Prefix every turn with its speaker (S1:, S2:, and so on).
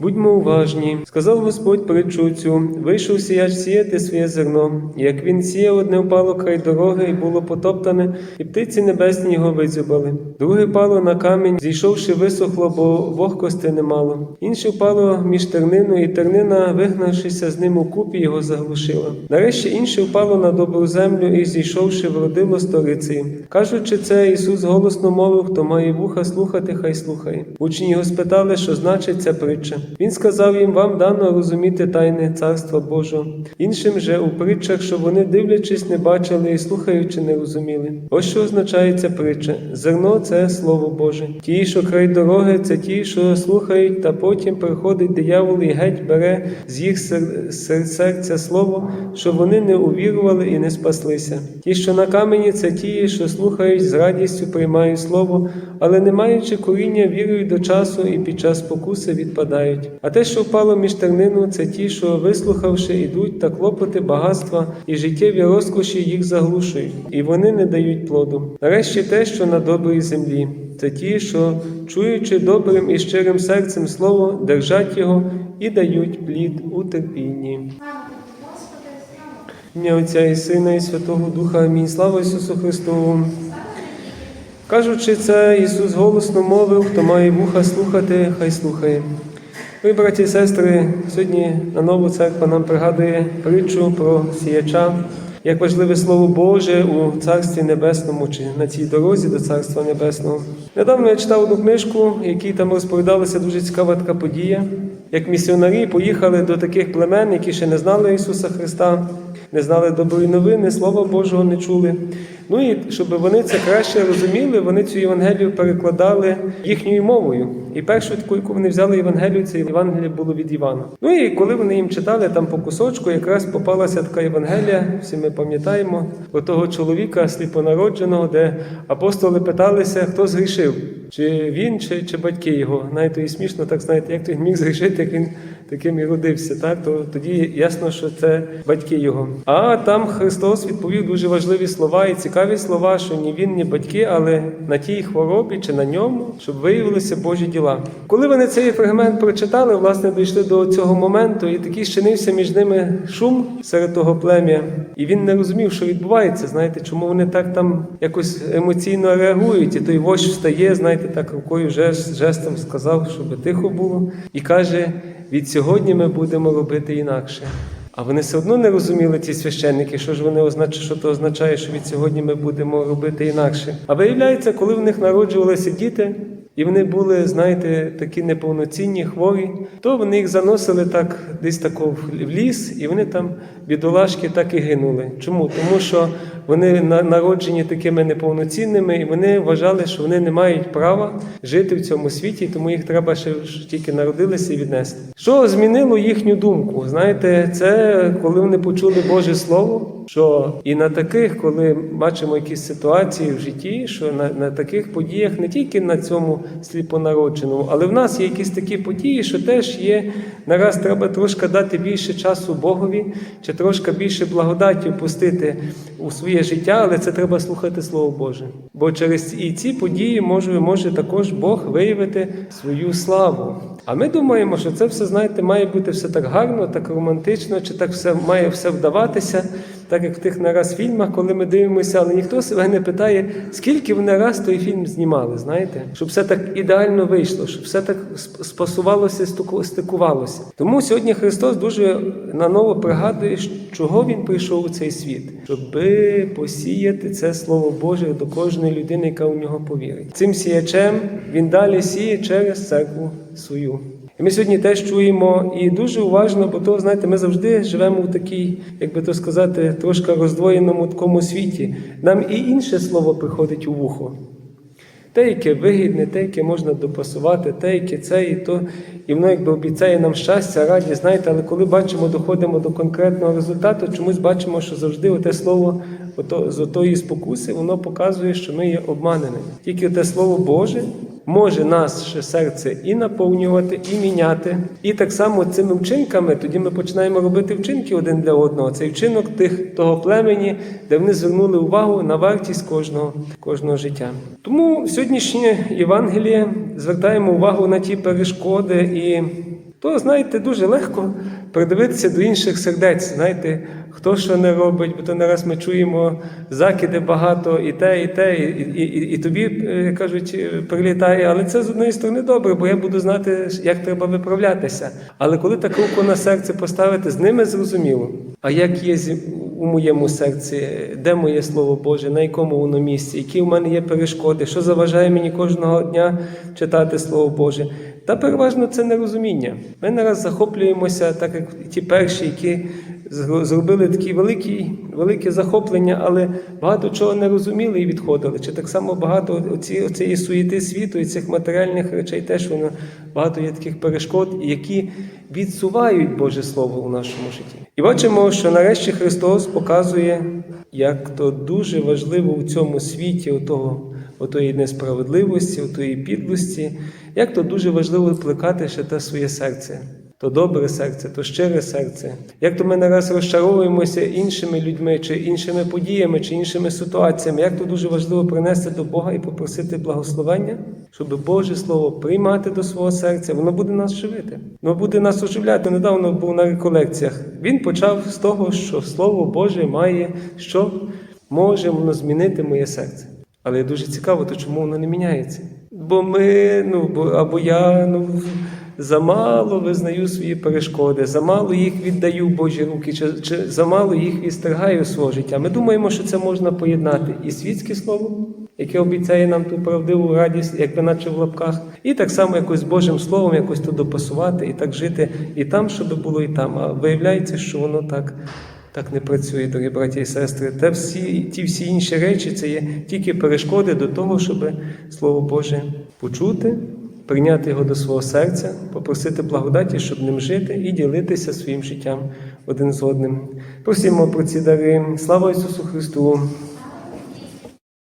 S1: Будьмо уважні, сказав Господь притчу цю, вийшов сіяч сіяти своє зерно. Як він сіяв, одне впало край дороги і було потоптане, і птиці небесні його визюбали. Друге впало на камінь, зійшовши, висохло, бо вогкости немало. Інше впало між тернину, і тернина, вигнавшися з ним у купі, його заглушила. Нарешті інше впало на добру землю і, зійшовши, вродило сторицею. Кажучи це, Ісус голосно мовив, хто має вуха слухати, хай слухає. Учні його спитали, що значить ця притча. Він сказав їм: вам дано розуміти тайне царства Божого. Іншим же у притчах, що вони, дивлячись, не бачили і слухаючи, не розуміли. Ось що означає ця притча: зерно це слово Боже. Ті, що край дороги, це ті, що слухають, та потім приходить диявол і геть бере з їх сер- сер- серця слово, що вони не увірували і не спаслися. Ті, що на камені, це ті, що слухають з радістю, приймають слово, але не маючи коріння, вірують до часу і під час спокуси відпадають. А те, що впало між тернину, це ті, що, вислухавши, ідуть та клопоти, багатства і життєві розкоші їх заглушують, і вони не дають плоду. Нарешті те, що на добрій землі. Це ті, що, чуючи добрим і щирим серцем слово, держать його і дають плід у терпінні. Ім'я Отця і Сина, і Святого Духа. Амінь. Слава Ісусу Христу. Кажучи це, Ісус голосно мовив, хто має вуха слухати, хай слухає. Ви, браті і сестри, сьогодні на нову церква нам пригадує притчу про сіяча, як важливе Слово Боже у Царстві Небесному чи на цій дорозі до Царства Небесного. Недавно я читав одну книжку, в якій там розповідалася дуже цікава така подія, як місіонарі поїхали до таких племен, які ще не знали Ісуса Христа, не знали доброї новини, Слова Божого не чули. Ну і щоб вони це краще розуміли, вони цю Євангелію перекладали їхньою мовою. І першу таку, яку вони взяли Євангелію, це Євангеліє було від Івана. Ну і коли вони їм читали там по кусочку, якраз попалася така Євангелія, всі ми пам'ятаємо, про того чоловіка сліпонародженого, де апостоли питалися, хто згрішив, чи він, чи, чи батьки його. Знаєте, і смішно, так знаєте, як той міг згрішити, як він таким і родився. Так? То тоді ясно, що це батьки його. А там Христос відповів дуже важливі слова і цікаві слова, що ні він, ні батьки, але на тій хворобі чи на ньому, щоб виявилися Божі діла. Коли вони цей фрагмент прочитали, власне, дійшли до цього моменту, і такий щинився між ними шум серед того плем'я, і він не розумів, що відбувається. Знаєте, чому вони так там якось емоційно реагують, і той вождь встає, знаєте, так рукою жест, жестом сказав, щоб тихо було, і каже: від сьогодні ми будемо робити інакше. А вони все одно не розуміли ті священники, що ж вони означає, що то означає, що від сьогодні ми будемо робити інакше. А виявляється, коли в них народжувалися діти, і вони були, знаєте, такі неповноцінні, хворі, то вони їх заносили так десь тако в ліс, і вони там бідолашки так і гинули. Чому? Тому що вони на- народжені такими неповноцінними, і вони вважали, що вони не мають права жити в цьому світі, тому їх треба ще тільки народилися і віднести. Що змінило їхню думку? Знаєте, це коли вони почули Боже Слово. Що і на таких, коли бачимо якісь ситуації в житті, що на, на таких подіях не тільки на цьому сліпонародженому, але в нас є якісь такі події, що теж є нараз треба трошки дати більше часу Богові, чи трошки більше благодаті впустити у своє життя, але це треба слухати Слово Боже. Бо через і ці події може, може також Бог виявити свою славу. А ми думаємо, що це все, знаєте, має бути все так гарно, так романтично, чи так все має все вдаватися, так як в тих нараз фільмах, коли ми дивимося, але ніхто себе не питає, скільки вони раз той фільм знімали, знаєте, щоб все так ідеально вийшло, щоб все так спасувалося, стику- стикувалося. Тому сьогодні Христос дуже наново пригадує, чого Він прийшов у цей світ, щоби посіяти це Слово Боже до кожної людини, яка у нього повірить. Цим сіячем він далі сіє через церкву свою. І ми сьогодні теж чуємо і дуже уважно, бо то, знаєте, ми завжди живемо в такій, як би то сказати, трошки роздвоєному такому світі. Нам і інше слово приходить у вухо. Те, яке вигідне, те, яке можна допасувати, те, яке це і то, і воно якби обіцяє нам щастя, радість, знаєте, але коли бачимо, доходимо до конкретного результату, чомусь бачимо, що завжди оте слово ото, з отої спокуси, воно показує, що ми є обманеними. Тільки те слово Боже може наше серце і наповнювати, і міняти. І так само цими вчинками тоді ми починаємо робити вчинки один для одного. Цей вчинок тих того племені, де вони звернули увагу на вартість кожного, кожного життя. Тому сьогоднішнє Євангеліє звертаємо увагу на ті перешкоди і то, знаєте, дуже легко придивитися до інших сердець. Знаєте, хто що не робить, бо то не раз ми чуємо закиди багато, і те, і те, і, і, і, і тобі, е, кажуть, е, прилітає. Але це з однієї сторони добре, бо я буду знати, як треба виправлятися. Але коли так руку на серце поставити, з ними зрозуміло. А як є у моєму серці, де моє слово Боже, на якому воно місці, які в мене є перешкоди, що заважає мені кожного дня читати Слово Боже. Та переважно це нерозуміння. Ми нараз захоплюємося, так як ті перші, які зробили такі великі, велике захоплення, але багато чого не розуміли і відходили. Чи так само багато оці, оцієї суєти світу і цих матеріальних речей теж воно багато є таких перешкод, які відсувають Боже Слово у нашому житті. І бачимо, що нарешті Христос показує, як то дуже важливо у цьому світі, у того, отої несправедливості, отої підлості, як то дуже важливо плекати ще те своє серце. То добре серце, то щире серце. Як то ми нараз розчаровуємося іншими людьми, чи іншими подіями, чи іншими ситуаціями, як то дуже важливо принести до Бога і попросити благословення, щоб Боже Слово приймати до свого серця, воно буде нас живити, воно буде нас оживляти. Недавно був на реколекціях. Він почав з того, що Слово Боже має, що може воно змінити моє серце. Але дуже цікаво, то чому воно не міняється? Бо ми, ну бо або я ну замало визнаю свої перешкоди, замало їх віддаю в Божі руки, чи, чи замало їх відстригаю свого життя. Ми думаємо, що це можна поєднати і світське слово, яке обіцяє нам ту правдиву радість, якби наче в лапках, і так само якось Божим словом якось то допасувати і так жити і там, щоб було, і там. А виявляється, що воно так. Так не працює, дорогі браті і сестри. Та всі, ті всі інші речі це є тільки перешкоди до того, щоб Слово Боже почути, прийняти його до свого серця, попросити благодаті, щоб ним жити і ділитися своїм життям один з одним. Просимо про ці дари. Слава Ісусу Христу!